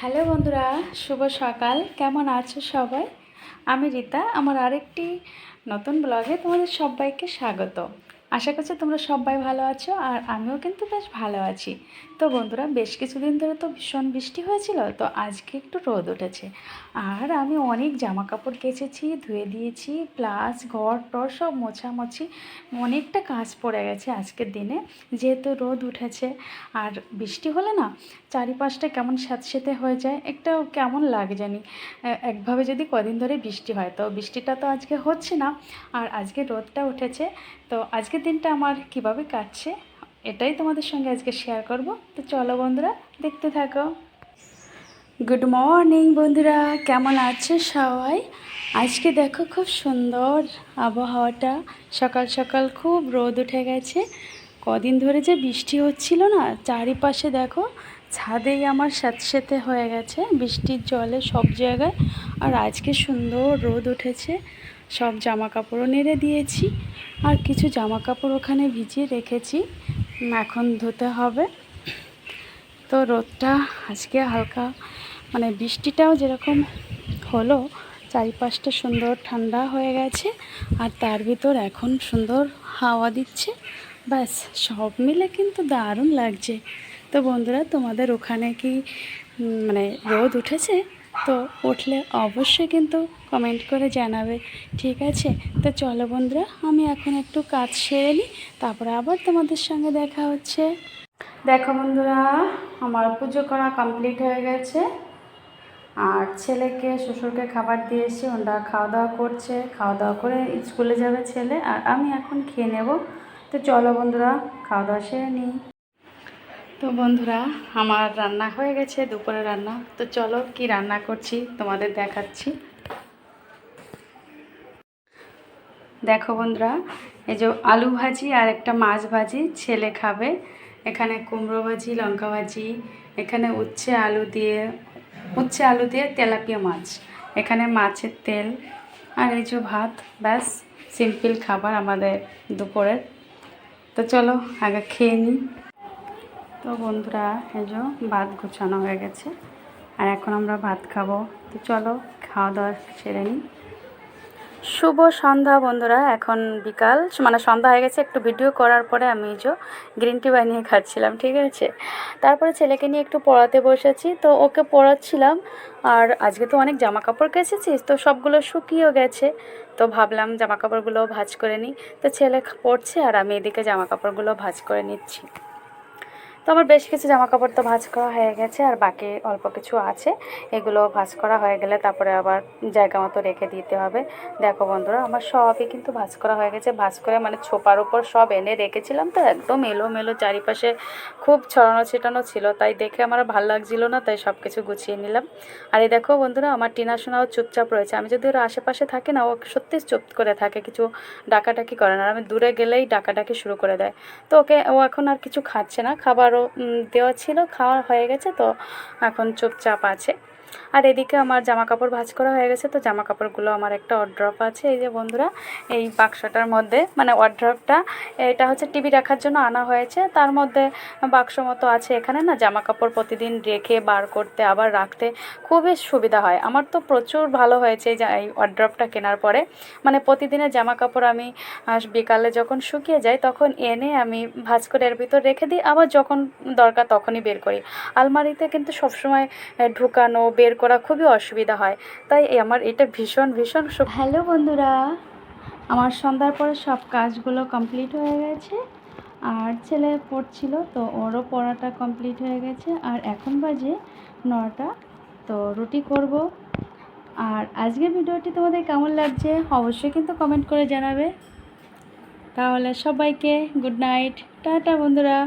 Hello বন্ধুরা, শুভ সকাল। কেমন আছো সবাই? আমি রীতা। আমার আরেকটি নতুন ব্লগে তোমাদের সবাইকে স্বাগত। আশা করছি তোমরা সবাই ভালো আছো আর আমিও কিন্তু বেশ ভালো আছি। তো বন্ধুরা, বেশ কিছুদিন ধরে তো ভীষণ বৃষ্টি হয়েছিল, তো আজকে একটু রোদ উঠেছে। আর আমি অনেক জামা কাপড় কেচেছি, ধুয়ে দিয়েছি, প্লাস ঘর টর সব মোছামুছি, অনেকটা কাজ পড়ে গেছে আজকের দিনে, যেহেতু রোদ উঠেছে। আর বৃষ্টি হলে না, চারিপাশটা কেমন স্যাঁতস্যাঁতে হয়ে যায় একটা কেমন লাগে জানি। একভাবে যদি কদিন ধরে বৃষ্টি হয়, তো বৃষ্টিটা তো আজকে হচ্ছে না, আর আজকে রোদটা উঠেছে, তো আজকের দিনটা আমার কীভাবে কাটছে, এটাই তোমাদের সঙ্গে আজকে শেয়ার করব। তো চলো বন্ধুরা, দেখতে থাকো। গুড মর্নিং বন্ধুরা, কেমন আছে সবাই? আজকে দেখো খুব সুন্দর আবহাওয়াটা। সকাল সকাল খুব রোদ উঠে গেছে। কদিন ধরে যে বৃষ্টি হচ্ছিল না, চারিপাশে দেখো ছাদেই আমার স্যাঁতস্যাঁতে হয়ে গেছে। বৃষ্টির জলে সব জায়গায়। আর আজকে সুন্দর রোদ উঠেছে। সব জামা কাপড়ও নেড়ে দিয়েছি আর কিছু জামা কাপড় ওখানে ভিজিয়ে রেখেছি। এখন ধুতে হবে। তো রোদটা আজকে হালকা মানে বৃষ্টিটাও যেরকম হলো, চারিপাশটা সুন্দর ঠান্ডা হয়ে গেছে আর তার ভিতর এখন সুন্দর হাওয়া দিচ্ছে। ব্যাস, সব মিলে কিন্তু দারুণ লাগছে। তো বন্ধুরা, তোমাদের ওখানে কি মানে রোদ উঠেছে? তো উঠলে অবশ্যই কিন্তু কমেন্ট করে জানাবে, ঠিক আছে? তো চলো বন্ধুরা, আমি এখন একটু কাজ সেরে নিই, তারপরে আবার তোমাদের সঙ্গে দেখা হচ্ছে। দেখো বন্ধুরা, আমার পুজো করা কমপ্লিট হয়ে গেছে। আর ছেলেকে, শ্বশুরকে খাবার দিয়েছি ওরা খাওয়া দাওয়া করছে। খাওয়া দাওয়া করে স্কুলে যাবে ছেলে, আর আমি এখন খেয়ে নেব। তো চলো বন্ধুরা খাওয়া দাওয়া সেরে নিই। তো বন্ধুরা, আমার রান্না হয়ে গেছে দুপুরে রান্না। তো চলো কি রান্না করছি, তোমাদের দেখাচ্ছি। দেখো বন্ধুরা, এই যে আলু ভাজি আর একটা মাছ ভাজি, ছেলে খাবে। এখানে কুমড়ো ভাজি, লঙ্কা ভাজি, এখানে উচ্ছে আলু দিয়ে, উচ্ছে আলু দিয়ে তেলাপিয়া মাছ। এখানে মাছের তেল আর এই যে ভাত, ব্যাস, সিম্পল খাবার আমাদের দুপুরের। তো চলো, আগে খেয়ে নিই। তো বন্ধুরা যে ভাত গোছানো হয়ে গেছে। আর এখন আমরা ভাত খাব। তো চলো, খাওয়া দাওয়া সেরে নিই। শুভ সন্ধ্যা বন্ধুরা, এখন বিকাল। মানে সন্ধ্যা হয়ে গেছে, একটু ভিডিও করার পরে আমি যে গ্রিন টি বানিয়ে খাচ্ছিলাম, ঠিক আছে? তারপরে ছেলেকে নিয়ে একটু পড়াতে বসেছি, তো ওকে পড়াচ্ছিলাম। আর আজকে তো অনেক জামা কাপড় কেচেছিস, তো সবগুলো শুকিয়েও গেছে। তো ভাবলাম জামা কাপড়গুলো ভাঁজ করে নিই। তো ছেলে পড়ছে, আর আমি এদিকে জামা কাপড়গুলো ভাঁজ করে নিচ্ছি। তো আমার বেশ কিছু জামা কাপড় তো ভাঁজ করা হয়ে গেছে, আর বাকি অল্প কিছু আছে। এগুলো ভাঁজ করা হয়ে গেলে তারপরে আবার জায়গা মতো রেখে দিতে হবে। দেখো বন্ধুরা, আমার সবই কিন্তু ভাঁজ করা হয়ে গেছে। ভাঁজ করে মানে ছোপার উপর সব এনে রেখেছিলাম তো, একদম এলোমেলো চারিপাশে খুব ছড়ানো ছিটানো ছিল। তাই দেখে আমার ভালো লাগছিল না, তাই সব কিছু গুছিয়ে নিলাম। আর এই দেখো বন্ধুরা, আমার টিনা শোনাও চুপচাপ রয়েছে। আমি যদি ওর আশেপাশে থাকি না, ও সত্যি চুপ করে থাকে, কিছু ডাকাডাকি করে না। আর আমি দূরে গেলেই ডাকাডাকি শুরু করে দেয়। তো ওকে, ও এখন আর কিছু খাচ্ছে না। খাবারও দেওয়া ছিল খাওয়া হয়ে গেছে তো এখন চুপচাপ আছে। আর এদিকে আমার জামা কাপড় ভাঁজ করা হয়ে গেছে, তো জামা কাপড়গুলো আমার একটা অড্রপ আছে। এই যে বন্ধুরা, এই বাক্সটার মধ্যে মানে অড্রপটা এটা হচ্ছে টিভি রাখার জন্য আনা হয়েছে। তার মধ্যে বাক্স মতো আছে এখানে না জামা কাপড় প্রতিদিন রেখে, বার করতে, আবার রাখতে খুবই সুবিধা হয়। আমার তো প্রচুর ভালো হয়েছে এই অড্রপটা কেনার পরে। মানে প্রতিদিনের জামা কাপড় আমি বিকালে যখন শুকিয়ে যায়, তখন এনে আমি ভাঁজ করে এর ভিতর রেখে দিই। আবার যখন দরকার তখনই বের করি। আলমারিতে কিন্তু সবসময় ঢুকানো, বের করা খুবই অসুবিধা হয়। তাই আমার এটা ভীষণ ভীষণ হ্যালো বন্ধুরা, আমার সন্ধ্যার পরে সব কাজগুলো কমপ্লিট হয়ে গেছে। আর ছেলে পড়ছিল, তো ওরও পড়াটা কমপ্লিট হয়ে গেছে। আর এখন বাজে নটা তো রুটি করব। আর আজকের ভিডিওটি তোমাদের কেমন লাগছে অবশ্যই কিন্তু কমেন্ট করে জানাবে। তাহলে সবাইকে গুড নাইট টাটা বন্ধুরা।